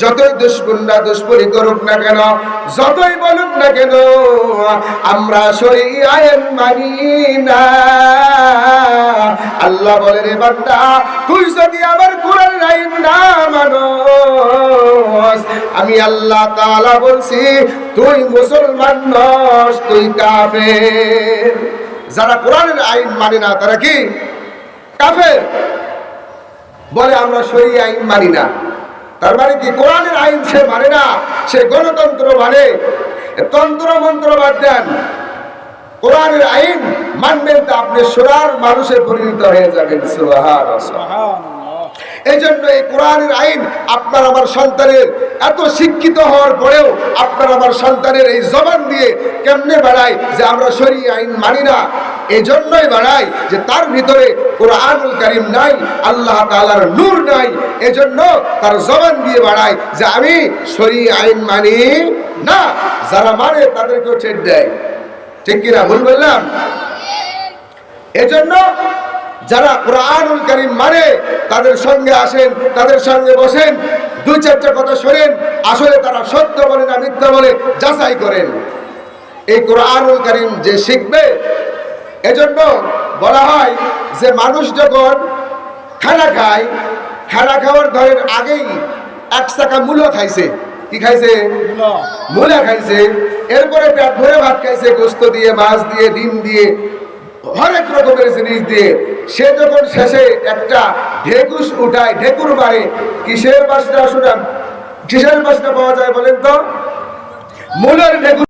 যতই দুশ্মনরা দুশ্মনী করুক না কেন, যতই বলুক না কেন, আমরা সই আইন মানি না আল্লাহ বলে রে বান্দা, তুই যদি আমার কোরআনের আইন না মানস, আমি আল্লাহ তাআলা বলছি, তুই মুসলমান নস, তুই কাফের। যারা কোরআনের আইন মানে না, তারা কি? কাফের। বলে, আমরা সই আইন মানি না। তার মানে কি? কোরআনের আইন সে মানে না সে গণতন্ত্র মানে। তন্ত্র মন্ত্র বাদ দেন। কোরআনের আইন মানবেন তা আপনি সোনার মানুষে পরিণত হয়ে যাবেন এই জন্য এই কোরআনের আইন আপনার আমার সন্তানের এত শিক্ষিত হওয়ার পরেও আপনার আমার সন্তানের এই জবান দিয়ে কেমনে বাড়ায় যে আমরা সরি আইন মানি না? এই জন্যই বাড়াই যে তার ভিতরে কোরআনুল কারিম নাই, আল্লাহ তাআলার নূর নাই, এজন্য তার জবান দিয়ে বাড়ায় যে আমি সরি আইন মানি না, যারা মানে তাদেরকেও ছেদ দেয়। ঠিক কিনা ভুল বললাম? এজন্য যারা কোরআনুল করিম মানে তাদের সঙ্গে আসেন, তাদের সঙ্গে বসেন, দুই চারটা কথা শোনেন, আসলে তারা সত্য বলে না মিথ্যা বলে যাচাই করেন। এই কোরআনুল করিম যে শিখবে, এজন্য বলা হয় যে মানুষ যখন খানা খায় খানা খাওয়ার ধরেন আগেই এক চাকা মূল্য খাইছে। কি খাইছে? মূলা। খাইছে। এরপরে পেট ভরে ভাত খাইছে গোস্ত দিয়ে মাছ দিয়ে ডিম দিয়ে হরেক রকমের জিনিস দিয়ে। সে যখন শেষে একটা ঢেকুস উঠায় ঢেকুর মারে কিসের বাসটা শুনান কিসের বাসটা পাওয়া যায় বলেন তো? মূলের ঢেকুর